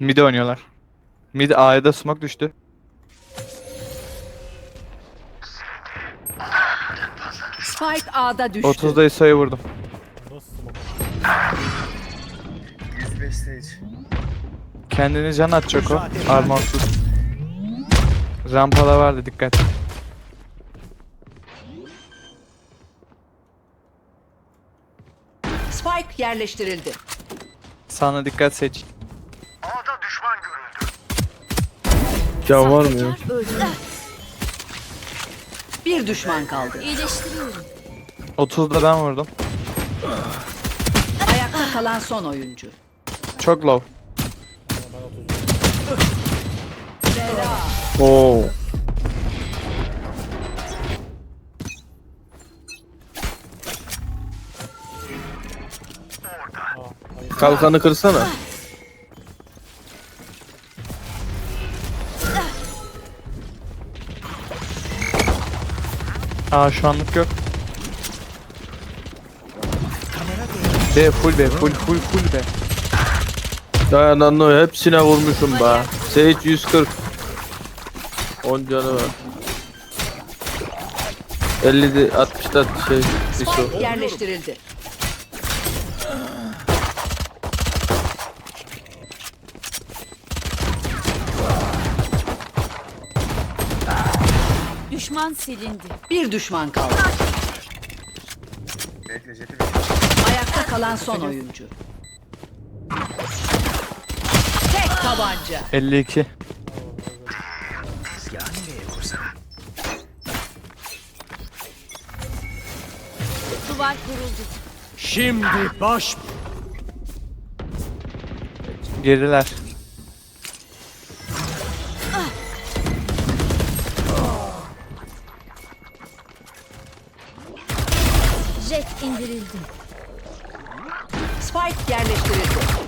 Mid oynuyorlar. Mid A'ya da smoke düştü. Spike A'da düştü. 30'da ISO'yu vurdum. Nasıl smoke? 105 stage. Kendini can atacak o. Armorsuz. Rampada vardı dikkat. Spike yerleştirildi. Sana dikkat seç. Can var mı ya? Bir düşman kaldı. İyileştiriyorum. 30'da ben vurdum. Ayakta kalan son oyuncu. Çok low. Oo. Kalkanı kırsana. Aa şu anlık yok. B full B full full full B. Dayanan o hepsine vurmuşum be. Sage 140. 10 canı var. 50 de 60 da şey. Spike yerleştirildi. Düşman silindi. Bir düşman kaldı. Bekle jeti bekle. Ayakta kalan son oyuncu. Tek tabanca. 52. Duvar kuruldu. Şimdi baş Geriler. İndirildi. Spike yerleştirildi.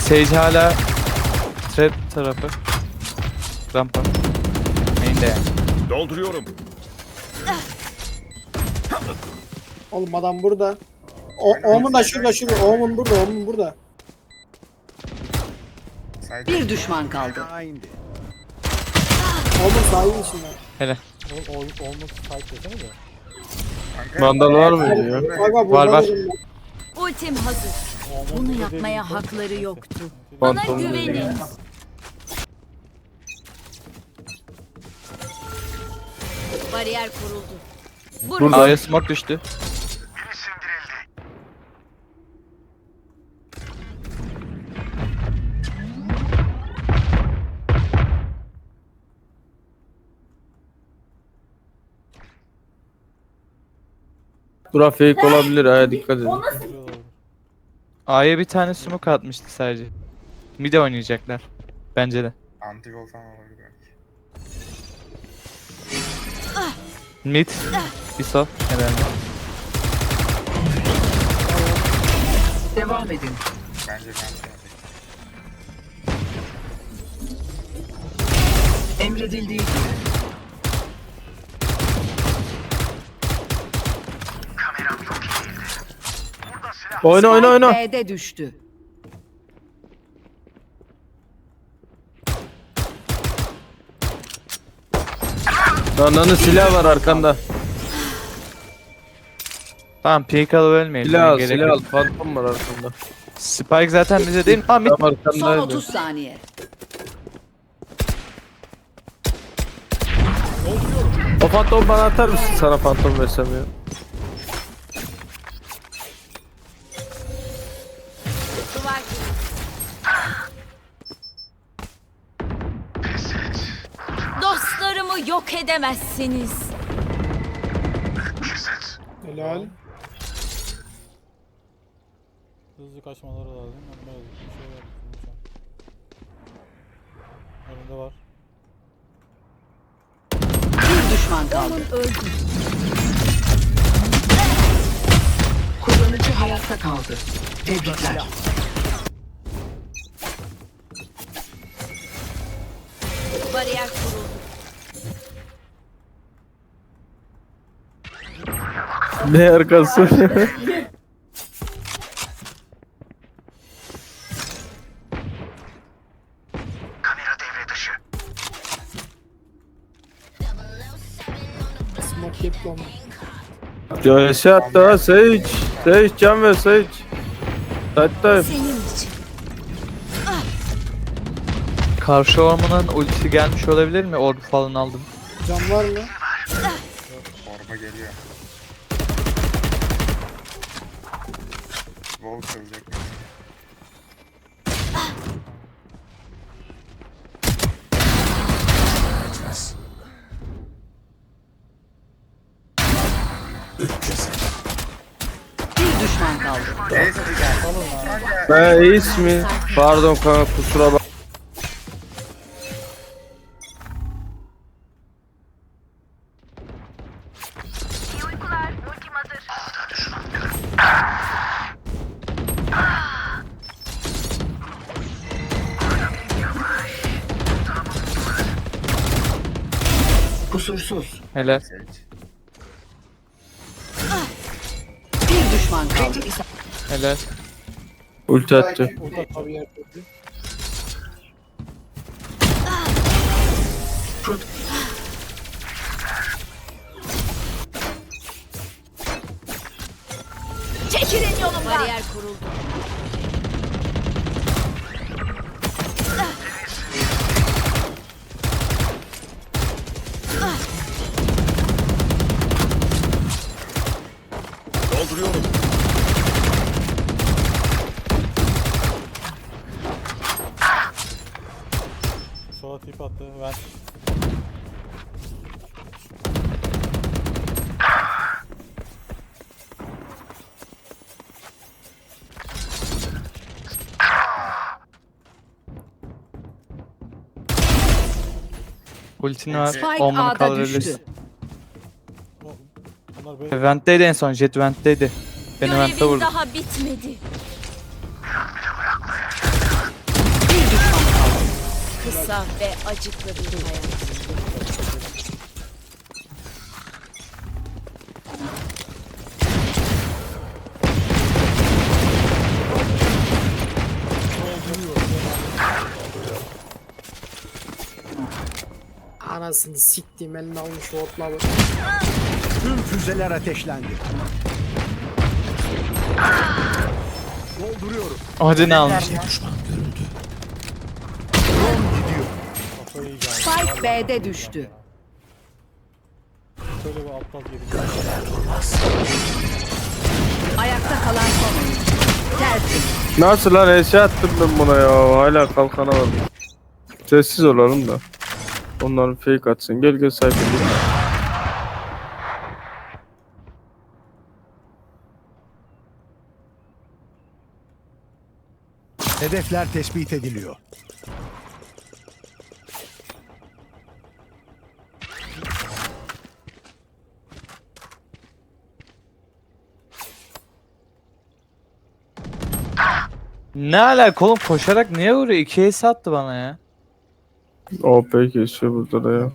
Sage hala trap tarafı. Rampa. Main'de yani. Dolduruyorum. Oğlum adam burada. O, Omun da şurada şurada. Omun burada. Omun burada. Bir düşman kaldı. Omun sahibin içinde. Hele. Ol, ol, olması sahip desene de. Vandal var mıydı ya? Var, var. ben. Ultim hazır. Bunu yapmaya hakları yoktu. Bana Phantom güvenin. dedi. Bariyer kuruldu. Burada. A'ya smoke düştü. Bura fake olabilir ha dikkat edin. A'ya bir tane smoke atmıştı sadece. Mid'e oynayacaklar. Bence de. Antigol falan olabilir belki. Mid. ISO. Herhalde. Devam edin. Bence ben de. Emredildiği gibi. Oyna oyna oyna. B'de düştü. Ananın silah var arkanda. Tamam peek alıp ölmeyelim. Silah al Gerek silah yok. al. Phantom var arkanda. Spike zaten bize değil. Mid. Tam Son arkandaydı. 30 saniye. O Phantom bana atar mısın? Sana Phantom versem ya. Edemezsiniz. Helal. Hızlı kaçmaları lazım. Yazık. Bir şey var. Önünde var. Bir düşman kaldı. Öldü. Kullanıcı hayatta kaldı. Tebrikler. Ne arkası? Kamera devre dışı. Smoke yap lan. Göğsü attı ha Sage. Sage can ver Sage. Hatta Karşı ormanın ultisi gelmiş olabilir mi? Ordu falan aldım. Can var mı? Orba geliyor. Vol kılacak. Bir düşman kaldı. Ace mi? Pardon kanka kusura bak. Kusursuz. Helal. Bir düşman kaldı. Helal. Ulti attı. Burada tabii yer yok. Çekilin yolumdan. Bariyer kuruldu. Ben Ultin var. Spike Ormanı A'da kaldırabilirsin. düştü. o, bunlar böyle Vent'teydi en son. Jet Vent'teydi. Beni Vent'te Görevin vurdu. daha bitmedi. Bir düşman kaldı. Kısa ve acıklı bir hayat. Anasını siktiğim eline almış ortla bu. Tüm füzeler ateşlendi. Dolduruyorum. Hadi ne almış? kafayı Spike B'de düştü. Şöyle bir aptal. Ayakta kalan son oyuncu. Tertemiz. Nasıl lan Ace attım ben buna ya. Hala kalkana var. Sessiz olalım da. Onların fake atsın. Gel gel sayfa gel. Hedefler tespit ediliyor. Ne alaka oğlum koşarak niye vuruyor? 2 ace attı bana ya. OP kesiyor burada da ya.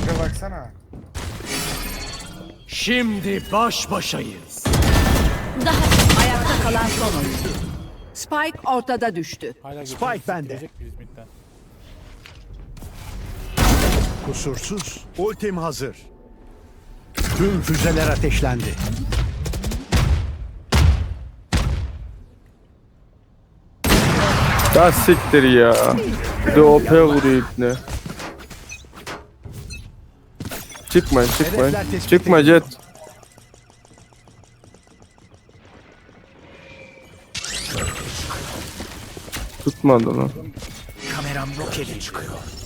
Şuraya baksana. Şimdi baş başayız. Ayakta kalan son oyuncu. Spike ortada düştü. Hala Spike bende. Midden. Kusursuz. Ultim hazır. Tüm füzeler ateşlendi. Ya siktir ya. Bir de OP vuruyor ipne. Tespit Çıkma ediliyor. Jet. Tutmadı lan. Kameram edin çıkıyor.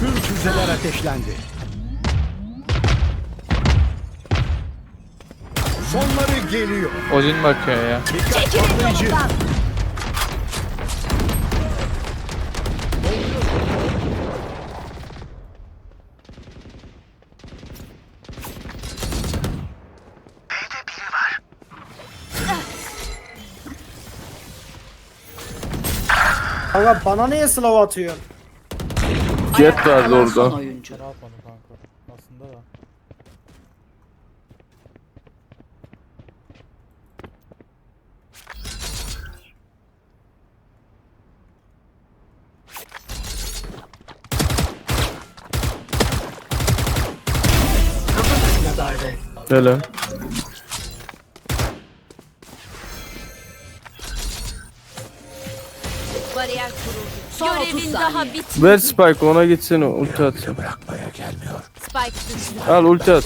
Tüm füzeler ateşlendi. Sonları geliyor. Odin bakıyor ya. Çekilin yolumdan. Kanka bana niye slav atıyorsun? Jet vardı orada. oyuncu. Da. Helal. Görevin daha bitmedi. Ver Spike ona gitsin ulti atsın. Bırakmaya gelmiyor. Spike düştü. Al ulti at.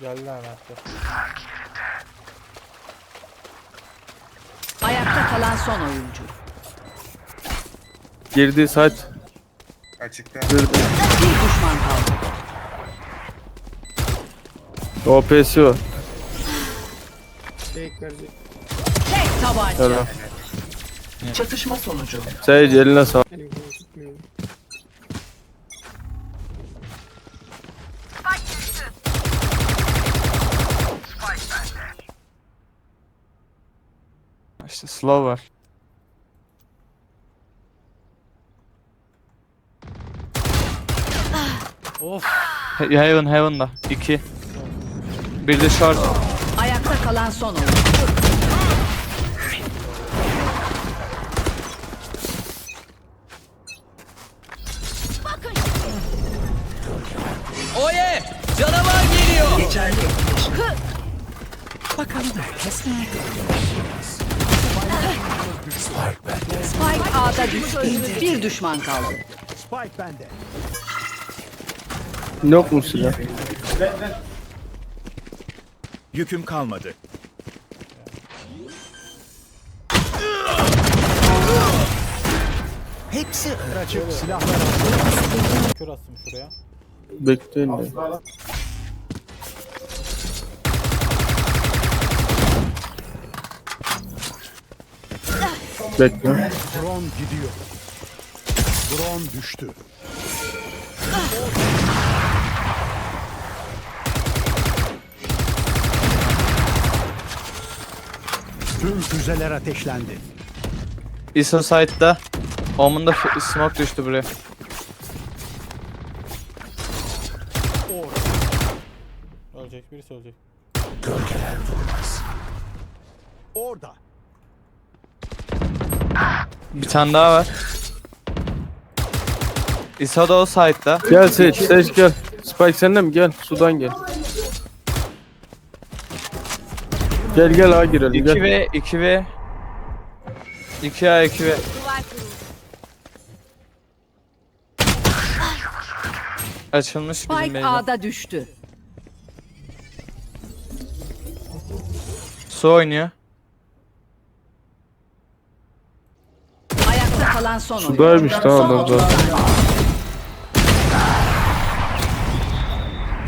Geldi anahtar. Ayakta kalan son oyuncu. Girdi saç. Açıkta. Girdi. Bir düşman kaldı. OP'si var. Fake verecek. Tek tabanca. Helal. Çatışma sonucu. Sage eline sağlık. İşte slow var. Of. He- Heaven Heaven'da. 2. Bir de short. Ayakta kalan son. Bakın Oye! Canavar geliyor! Geçerli Bakalım herkes ne? Spike A'da düştü. Bir düşman kaldı. Spike bende. Yok mu silah? Yüküm kalmadı. Hepsi açık silahlar Kör attım şuraya. Bekleyin de. Bekle. Drone gidiyor. Drone düştü. Tüm füzeler ateşlendi. ISO site'da. Omen'da smoke düştü buraya. Ölecek birisi ölecek. Gölgeler durmaz. Orada. Bir tane daha var. ISO da o site'da. Gel Sage, Sage gel. Spike sende mi? Gel. Sudan gel. Gel gel A girelim 2 gel. ve 2 ve 2 A 2 ve duvar kuruldu. açılmış bizim Spike beyler. A'da düştü. Su oynuyor. Ayakta kalan son oyuncu. Sudaymış tamam adam zaten.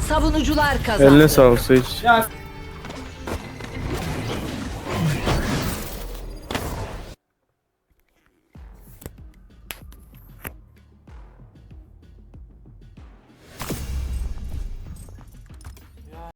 Savunucular kazandı. Eline sağlık Sage.